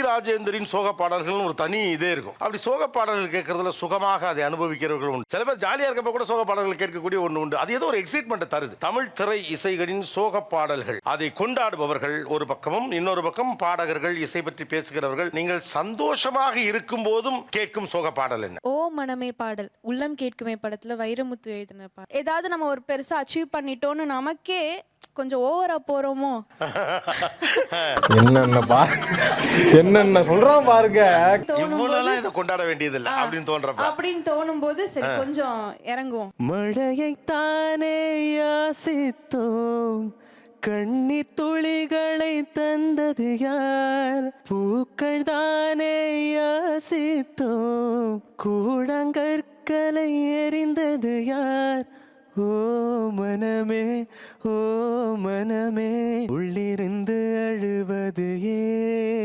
ராஜேந்தரின் சோக பாடல்கள் ஒரு தனி இதே இருக்கும். அப்படி சோக பாடல்கள் கேட்கறதுல சுகமாக அதை அனுபவிக்கிறவர்கள் உண்டு. சில பேர் ஜாலியா இருக்கப்ப கூட சோக பாடல்கள் கேட்கக்கூடிய ஒன்று உண்டு. அது ஏதோ ஒரு எக்ஸைட்மெண்ட் தருது. தமிழ் திரை இசைகளின் சோக பாடல்கள். அதை கொண்டாடுபவர்கள் ஒரு பக்கமும் இன்னொரு பக்கம் பாடகர்கள் இசை பற்றி பேசுகிறவர்கள் நீங்கள் சந்தோஷமாக இருக்கும் போதும் கேட்கும் சோக பாடல் என்ன? ஓ மனமே பாடல். உள்ளம் கேட்குமே படத்துல வைரமுத்து எழுதின பாடல். ஏதாவது நம்ம ஒரு பெருசா அச்சீவ் பண்ணிட்டோம்னு நமக்கே கொஞ்சம் ஓவரா போறோமோ? என்னென்ன பா என்னென்ன சொல்றான் பாருங்க. இவ்வளவு இதை கொண்டாட வேண்டியதில்லை அப்படின்னு தோன்றப்ப. அப்படின்னு தோணும் போது சரி கொஞ்சம் இறங்குவோம். மழையைத்தானே யாசித்தோம். கண்ணீர் துளிகளை தந்தது யார்? பூக்கள் தானே யாசித்தோம். கூடங்கற்களை எறிந்தது யார்? ஓ மனமே ஓ மனமே. உள்ளிருந்து அழுவது ஏன்?